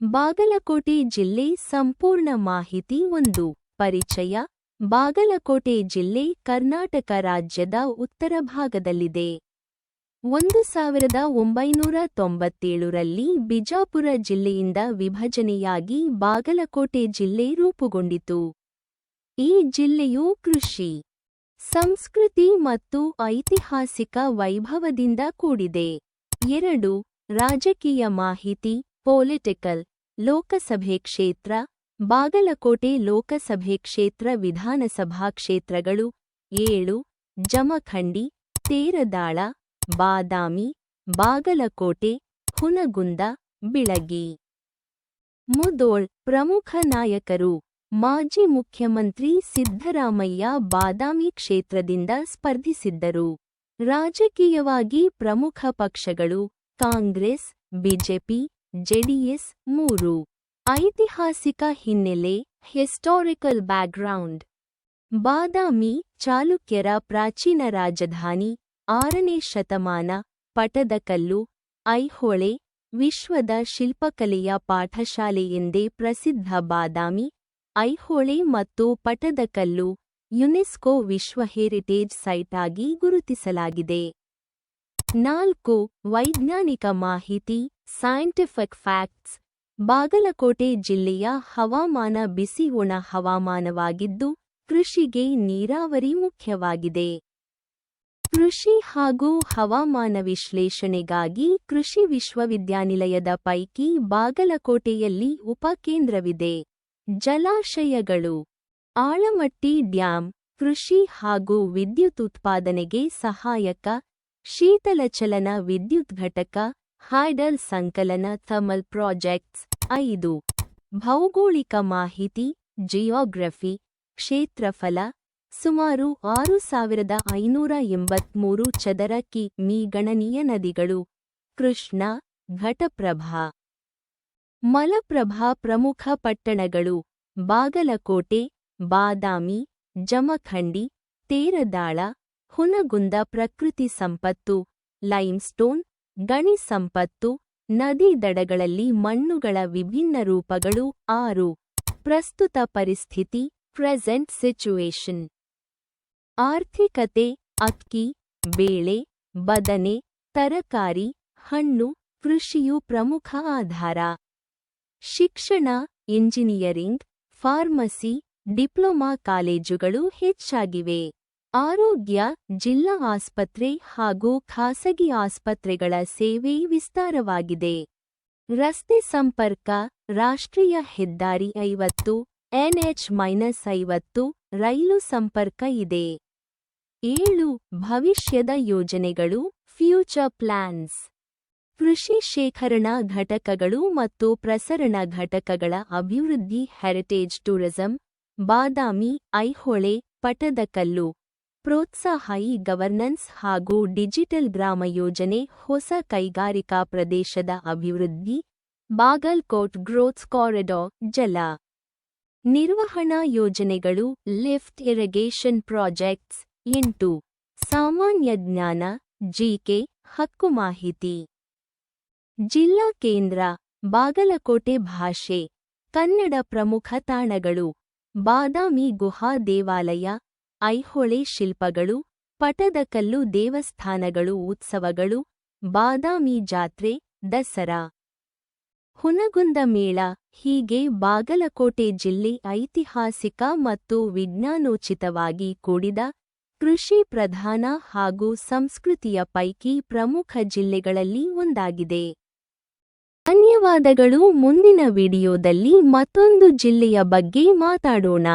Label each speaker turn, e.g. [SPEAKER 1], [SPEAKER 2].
[SPEAKER 1] ಬಾಗಲಕೋಟೆ ಜಿಲ್ಲೆ ಸಂಪೂರ್ಣ ಮಾಹಿತಿ ಒಂದು. ಪರಿಚಯ, ಬಾಗಲಕೋಟೆ ಜಿಲ್ಲೆ ಕರ್ನಾಟಕ ರಾಜ್ಯದ ಉತ್ತರ ಭಾಗದಲ್ಲಿದೆ. ಒಂದು ಸಾವಿರದ ಒಂಬೈನೂರ ತೊಂಬತ್ತೇಳರಲ್ಲಿ ಬಿಜಾಪುರ ಜಿಲ್ಲೆಯಿಂದ ವಿಭಜನೆಯಾಗಿ ಬಾಗಲಕೋಟೆ ಜಿಲ್ಲೆ ರೂಪುಗೊಂಡಿತು. ಈ ಜಿಲ್ಲೆಯು ಕೃಷಿ, ಸಂಸ್ಕೃತಿ ಮತ್ತು ಐತಿಹಾಸಿಕ ವೈಭವದಿಂದ ಕೂಡಿದೆ. ಎರಡು, ರಾಜಕೀಯ ಮಾಹಿತಿ ಪೊಲಿಟಿಕಲ್ ಲೋಕಸಭೆ ಕ್ಷೇತ್ರ, ಬಾಗಲಕೋಟೆ ಲೋಕಸಭೆ ಕ್ಷೇತ್ರ, ವಿಧಾನಸಭಾ ಕ್ಷೇತ್ರಗಳು ಏಳು, ಜಮಖಂಡಿ, ತೇರದಾಳ, ಬಾದಾಮಿ, ಬಾಗಲಕೋಟೆ, ಹುನಗುಂದ, ಬಿಳಗಿ. ಮುದೋಳ್ ಪ್ರಮುಖ ನಾಯಕರು, ಮಾಜಿ ಮುಖ್ಯಮಂತ್ರಿ ಸಿದ್ದರಾಮಯ್ಯ ಬಾದಾಮಿ ಕ್ಷೇತ್ರದಿಂದ ಸ್ಪರ್ಧಿಸಿದ್ದರು. ರಾಜಕೀಯವಾಗಿ ಪ್ರಮುಖ ಪಕ್ಷಗಳು ಕಾಂಗ್ರೆಸ್, ಬಿಜೆಪಿ ಜೆಡಿಎಸ್ ಮೂರು. ಐತಿಹಾಸಿಕ ಹಿನ್ನೆಲೆ ಹಿಸ್ಟಾರಿಕಲ್ ಬ್ಯಾಕ್ಗ್ರೌಂಡ್ ಬಾದಾಮಿ ಚಾಲುಕ್ಯರ ಪ್ರಾಚೀನ ರಾಜಧಾನಿ, ಆರನೇ ಶತಮಾನ ಪಟದಕಲ್ಲು ಐಹೊಳೆ, ವಿಶ್ವದ ಶಿಲ್ಪಕಲೆಯ ಪಾಠಶಾಲೆಯೆಂದೇ ಪ್ರಸಿದ್ಧ ಬಾದಾಮಿ, ಐಹೊಳೆ ಮತ್ತು ಪಟದಕಲ್ಲು ಯುನೆಸ್ಕೋ ವಿಶ್ವ ಹೆರಿಟೇಜ್ ಸೈಟ್ ಆಗಿ ಗುರುತಿಸಲಾಗಿದೆ. ನಾಲ್ಕು, ವೈಜ್ಞಾನಿಕ ಮಾಹಿತಿ ಸೈಂಟಿಫಿಕ್ ಫ್ಯಾಕ್ಟ್ಸ್ ಬಾಗಲಕೋಟೆ ಜಿಲ್ಲೆಯ ಹವಾಮಾನ ಬಿಸಿ ಒಣ ಹವಾಮಾನವಾಗಿದ್ದು, ಕೃಷಿಗೆ ನೀರಾವರಿ ಮುಖ್ಯವಾಗಿದೆ. ಕೃಷಿ ಹಾಗೂ ಹವಾಮಾನ ವಿಶ್ಲೇಷಣೆಗಾಗಿ ಕೃಷಿ ವಿಶ್ವವಿದ್ಯಾನಿಲಯದ ಪೈಕಿ ಬಾಗಲಕೋಟೆಯಲ್ಲಿ ಉಪಕೇಂದ್ರವಿದೆ. ಜಲಾಶಯಗಳು. ಆಳಮಟ್ಟಿ ಡ್ಯಾಂ ಕೃಷಿ ಹಾಗೂ ವಿದ್ಯುತ್ ಉತ್ಪಾದನೆಗೆ ಸಹಾಯಕ ಶೀತಲಚಲನ ವಿದ್ಯುತ್ ಘಟಕ ಹೈಡಲ್ ಸಂಕಲನ ಥರ್ಮಲ್ ಪ್ರಾಜೆಕ್ಟ್ಸ್ ಐದು. ಭೌಗೋಳಿಕ ಮಾಹಿತಿ, ಜಿಯೋಗ್ರಫಿ, ಕ್ಷೇತ್ರಫಲ, ಸುಮಾರು ಆರು ಸಾವಿರದ ಐನೂರ ಎಂಬತ್ಮೂರು ಚದರ ಕಿ ಮೀ ಗಣನೀಯ ನದಿಗಳು. ಕೃಷ್ಣ, ಘಟಪ್ರಭಾ. ಮಲಪ್ರಭಾ ಪ್ರಮುಖ ಪಟ್ಟಣಗಳು ಬಾಗಲಕೋಟೆ, ಬಾದಾಮಿ, ಜಮಖಂಡಿ, ತೇರದಾಳ ಹುನಗುಂದ ಪ್ರಕೃತಿ ಸಂಪತ್ತು, ಲೈಮ್ಸ್ಟೋನ್, ಗಣಿ ಸಂಪತ್ತು, ನದಿ ದಡಗಳಲ್ಲಿ ಮಣ್ಣುಗಳ ವಿಭಿನ್ನ ರೂಪಗಳು, ಆರು. ಪ್ರಸ್ತುತ ಪರಿಸ್ಥಿತಿ, ಪ್ರೆಸೆಂಟ್ ಸಿಚುವೇಶನ್ ಆರ್ಥಿಕತೆ, ಅಕ್ಕಿ, ಬೇಳೆ, ಬದನೆ, ತರಕಾರಿ, ಹಣ್ಣು, ಕೃಷಿಯು ಪ್ರಮುಖ ಆಧಾರ. ಶಿಕ್ಷಣ, ಇಂಜಿನಿಯರಿಂಗ್, ಫಾರ್ಮಸಿ, ಡಿಪ್ಲೊಮಾ ಕಾಲೇಜುಗಳು ಹೆಚ್ಚಾಗಿವೆ. ಆರೋಗ್ಯ, ಜಿಲ್ಲಾ ಆಸ್ಪತ್ರೆ ಹಾಗೂ ಖಾಸಗಿ ಆಸ್ಪತ್ರೆಗಳ ಸೇವೆ ವಿಸ್ತಾರವಾಗಿದೆ. ರಸ್ತೆ ಸಂಪರ್ಕ, ರಾಷ್ಟ್ರೀಯ ಹೆದ್ದಾರಿ ಐವತ್ತು ಎನ್ಎಚ್ ಮೈನಸ್ ಐವತ್ತು ರೈಲು ಸಂಪರ್ಕ ಇದೆ. ಏಳು, ಭವಿಷ್ಯದ ಯೋಜನೆಗಳು, ಫ್ಯೂಚರ್ ಪ್ಲಾನ್ಸ್. ಕೃಷಿ ಶೇಖರಣಾ ಘಟಕಗಳು ಮತ್ತು ಪ್ರಸರಣ ಘಟಕಗಳ ಅಭಿವೃದ್ಧಿ, ಹೆರಿಟೇಜ್ ಟೂರಿಸಂ, ಬಾದಾಮಿ, ಐಹೊಳೆ, ಪಟದಕಲ್ಲು. ಪ್ರೋತ್ಸಾಹ ಇ ಗವರ್ನೆನ್ಸ್ ಹಾಗೂ ಡಿಜಿಟಲ್ ಗ್ರಾಮ ಯೋಜನೆ ಹೊಸ ಕೈಗಾರಿಕಾ ಪ್ರದೇಶದ ಅಭಿವೃದ್ಧಿ, ಬಾಗಲ್ಕೋಟ್ ಗ್ರೋತ್ ಕಾರಿಡಾರ್, ಜಲ ನಿರ್ವಹಣಾ ಯೋಜನೆಗಳು, ಲಿಫ್ಟ್ ಇರಿಗೇಷನ್ ಪ್ರಾಜೆಕ್ಟ್ಸ್, ಎಂಟು ಸಾಮಾನ್ಯ ಜ್ಞಾನ, ಜಿಕೆ ಹಕ್ಕು ಮಾಹಿತಿ. ಜಿಲ್ಲಾ ಕೇಂದ್ರ, ಬಾಗಲಕೋಟೆ ಭಾಷೆ, ಕನ್ನಡ ಪ್ರಮುಖ ತಾಣಗಳು, ಬಾದಾಮಿ ಗುಹಾ ದೇವಾಲಯ ಐಹೊಳೆ ಶಿಲ್ಪಗಳು ಪಟದಕಲ್ಲು ದೇವಸ್ಥಾನಗಳು, ಉತ್ಸವಗಳು, ಬಾದಾಮಿ ಜಾತ್ರೆ, ದಸರಾ, ಹುನಗುಂದ ಮೇಳ, ಹೀಗೆ ಬಾಗಲಕೋಟೆ ಜಿಲ್ಲೆ ಐತಿಹಾಸಿಕ ಮತ್ತು ವಿಜ್ಞಾನೋಚಿತವಾಗಿ ಕೂಡಿದ ಕೃಷಿ ಪ್ರಧಾನ ಹಾಗೂ ಸಂಸ್ಕೃತಿಯ ಪೈಕಿ ಪ್ರಮುಖ ಜಿಲ್ಲೆಗಳಲ್ಲಿ ಒಂದಾಗಿದೆ. ಧನ್ಯವಾದಗಳು, ಮುಂದಿನ ವಿಡಿಯೋದಲ್ಲಿ ಮತ್ತೊಂದು ಜಿಲ್ಲೆಯ ಬಗ್ಗೆ ಮಾತಾಡೋಣ.